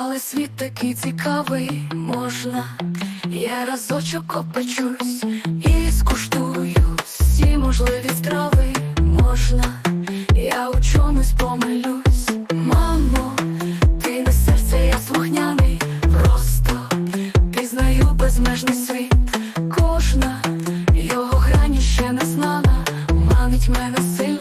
Але світ такий цікавий можна, я разочок опечусь і скуштую всі можливі страви можна, я у чомусь помилюсь, мамо, ти не серце, я слухняний, просто пізнаю безмежний світ, кожна його грані ще не знана, манить мене сильно.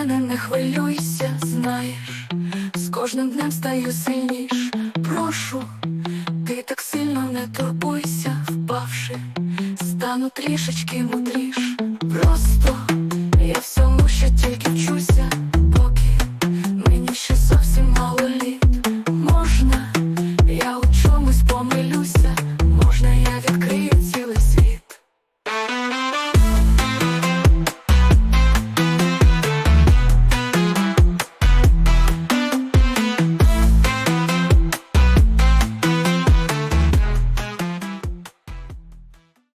Мене не хвилюйся, знаєш, з кожним днем стаю сильніш. Прошу, ти так сильно не турбуйся, впавши, стану трішечки